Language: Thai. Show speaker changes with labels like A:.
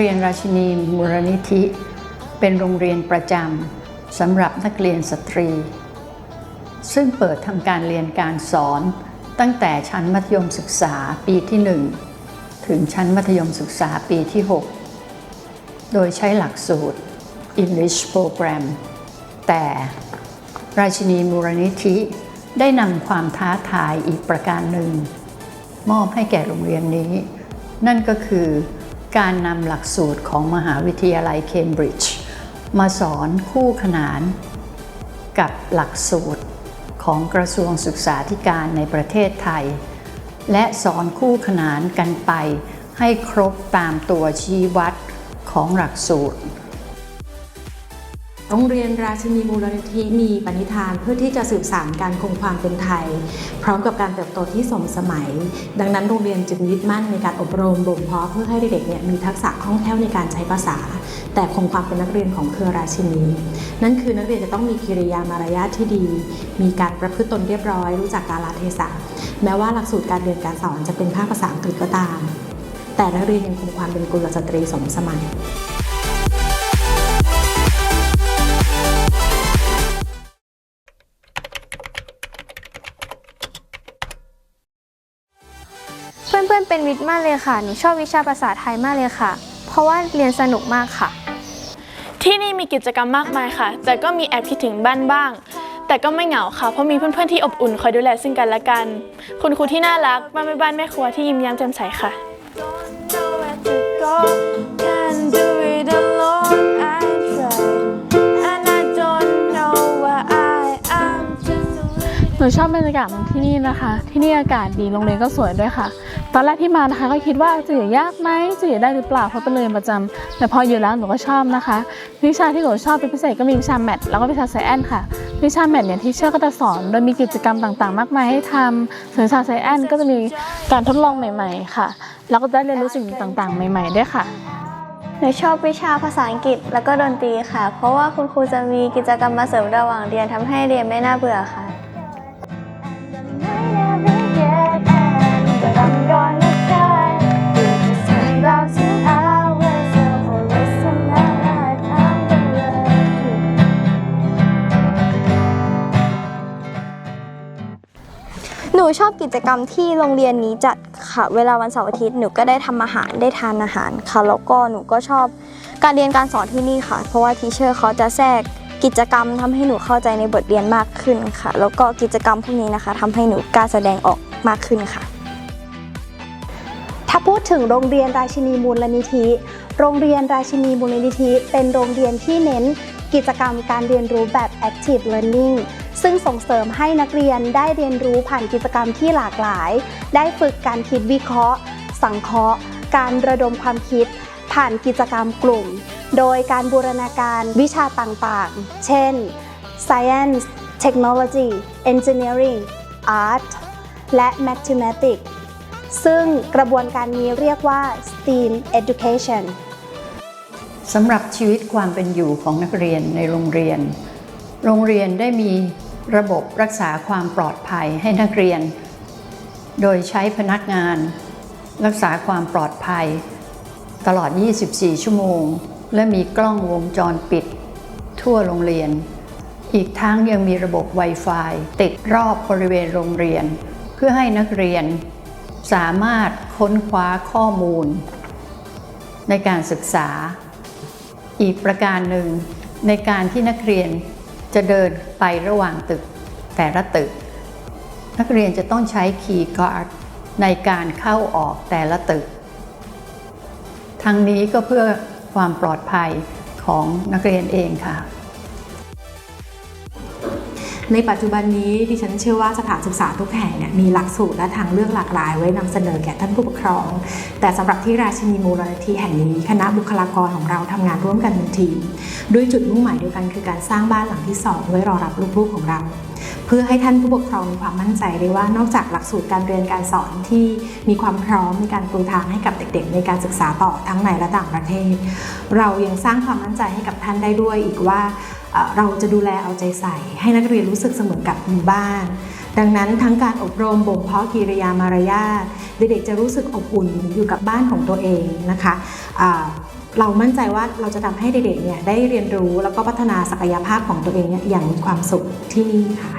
A: เรียนราชินีมูลนิธิ เป็นโรงเรียนประจำสำหรับนักเรียนสตรี ซึ่งเปิดทำการเรียนการสอนตั้งแต่ชั้นมัธยมศึกษาปีที่ 1 ถึงชั้นมัธยมศึกษาปีที่ 6 โดยใช้หลักสูตร English Program แต่ราชินีมูลนิธิได้นำความท้าทายอีกประการหนึ่ง มอบให้แก่โรงเรียนนี้ นั่นก็คือ การนำหลักสูตรของมหาวิทยาลัยเคมบริดจ์มาสอนคู่ขนานกับหลักสูตรของกระทรวงศึกษาธิการในประเทศไทย และสอนคู่ขนานกันไปให้ครบตามตัวชี้วัดของหลักสูตร
B: โรงเรียนราชินีมูลนิธิมีปณิธานเพื่อที่จะสืบสานการคงความเป็นไทย พร้อมกับการเติบโตที่สมสมัย ดังนั้นโรงเรียนจึงยึดมั่นในการอบรมบ่มเพาะเพื่อให้เด็กๆเนี่ยมีทักษะคล่องแคล่วในการใช้ภาษา แต่คงความเป็นนักเรียนของเครือราชินี นั่นคือนักเรียนจะต้องมีกิริยามารยาทที่ดี มีการประพฤติตนเรียบร้อย รู้จักกาลเทศะแม้ว่าหลักสูตรการเรียนการสอนจะเป็นภาคภาษาอังกฤษก็ตาม แต่นักเรียนยังคงความเป็นกุลสตรีสมสมัย
C: เป็นมิตรมากเลยค่ะ หนูชอบวิชาภาษาไทยมากเลยค่ะ เพราะว่าเรียนสนุกมากค่ะ
D: ที่นี่มีกิจกรรมมากมายค่ะ แต่ก็มีแอบคิดถึงบ้านบ้าง แต่ก็ไม่เหงาค่ะ เพราะมีเพื่อนๆที่อบอุ่นคอยดูแลซึ่งกันและกัน คุณครูที่น่ารักบ้านแม่บ้านแม่ครัวที่ยิ้มแย้มแจ่มใสค่ะ
E: นูชอบบรรยากาศของที่นี่นะคะ ที่นี่อากาศดีโรงเรียนก็สวยด้วยค่ะ ตอนแรกที่มานะคะ ก็คิดว่าจะอยู่ยากไหมจะอยู่ได้หรือเปล่าเพราะเป็นเรียนประจำแต่พออยู่แล้วหนูก็ชอบนะคะ วิชาที่หนูชอบเป็นพิเศษก็มีวิชาแมทแล้วก็วิชาไซแอนค่ะ วิชาแมทเนี่ยที่เชื่อก็จะสอนโดยมีกิจกรรมต่างๆ มากมายให้ทำส่วนวิชาไซแอนก็จะมีการทดลองใหม่ๆ ค่ะ แล้วก็ได้เรียนรู้สิ่งต่างๆ ใหม่ ๆ ด้วยค่ะ
C: หนูชอบวิชาภาษาอังกฤษแล้วก็ดนตรีค่ะ เพราะว่าคุณครูจะมีกิจกรรมมาเสริมระหว่างเรียนทำให้เรียนไม่น่าเบื่อค่ะ ชอบกิจกรรมที่โรงเรียนนี้จัดค่ะ เวลาวันเสาร์อาทิตย์หนูก็ได้ทำอาหารได้ทานอาหารค่ะ แล้วก็หนูก็ชอบการเรียนการสอนที่นี่ค่ะ เพราะว่าทีเชอร์เขาจะแทรกกิจกรรมทำให้หนูเข้าใจในบทเรียนมากขึ้นค่ะ แล้วก็กิจกรรมพวกนี้นะคะทำให้หนูกล้าแสดงออกมากขึ้นค่ะ
F: ถ้าพูดถึงโรงเรียนราชินีมูลนิธิ โรงเรียนราชินีมูลนิธิ เป็นโรงเรียนที่เน้น กิจกรรมการเรียนรู้แบบ active learning ซึ่งส่งเสริมให้นักเรียนได้เรียนรู้ผ่านกิจกรรมที่หลากหลาย ได้ฝึกการคิดวิเคราะห์ สังเคราะห์ การระดมความคิด ผ่านกิจกรรมกลุ่ม โดยการบูรณาการวิชาต่างๆ เช่น science technology engineering art และ mathematics ซึ่งกระบวนการนี้เรียกว่า STEAM education
A: สำหรับชีวิตความเป็นอยู่ของนักเรียนในโรงเรียน โรงเรียนได้มีระบบรักษาความปลอดภัยให้นักเรียน โดยใช้พนักงาน รักษาความปลอดภัย ตลอด 24 ชั่วโมง และมีกล้องวงจรปิด ทั่วโรงเรียน อีกทั้งยังมีระบบ Wi-Fi ติดรอบบริเวณโรงเรียน เพื่อให้นักเรียน สามารถค้นคว้าข้อมูล ในการศึกษา อีกประการหนึ่ง ในการที่นักเรียนจะเดินไประหว่างตึกแต่ละตึก นักเรียนจะต้องใช้คีย์การ์ดในการเข้าออกแต่ละตึก ทั้งนี้ก็เพื่อความปลอดภัยของนักเรียนเองค่ะ
B: ในปัจจุบันนี้ดิฉันเชื่อว่าสถานศึกษาทุกแห่งเนี่ยมีหลักสูตรและทางเลือกหลากหลายไว้นำเสนอแก่ท่านผู้ปกครอง แต่สำหรับที่ราชินีมูลนิธิแห่งนี้คณะบุคลากรของเราทำงานร่วมกันเป็นทีม ด้วยจุดมุ่งหมายเดียวกันคือการสร้างบ้านหลังที่ 2 ไว้รอรับลูกๆของเราเพื่อให้ท่านผู้ปกครองมีความมั่นใจได้ว่านอกจากหลักสูตรการเรียนการสอนที่มีความพร้อมในการปูทางให้กับเด็กๆ ในการศึกษาต่อทั้งในและต่างประเทศ เรายังสร้างความมั่นใจให้กับท่านได้ด้วยอีกว่า เราจะดูแลเอาใจใส่ ให้นักเรียนรู้สึกเสมือนกับหมู่บ้าน ดังนั้นทั้งการอบรมบ่มเพาะกิริยามารยาทเด็กๆจะรู้สึกอบอุ่นอยู่กับบ้านของตัวเองนะคะเรามั่นใจว่าเราจะทำให้เด็กๆเนี่ยได้เรียนรู้แล้วก็พัฒนาศักยภาพของตัวเองเนี่ยอย่างมีความสุขที่นี่ค่ะ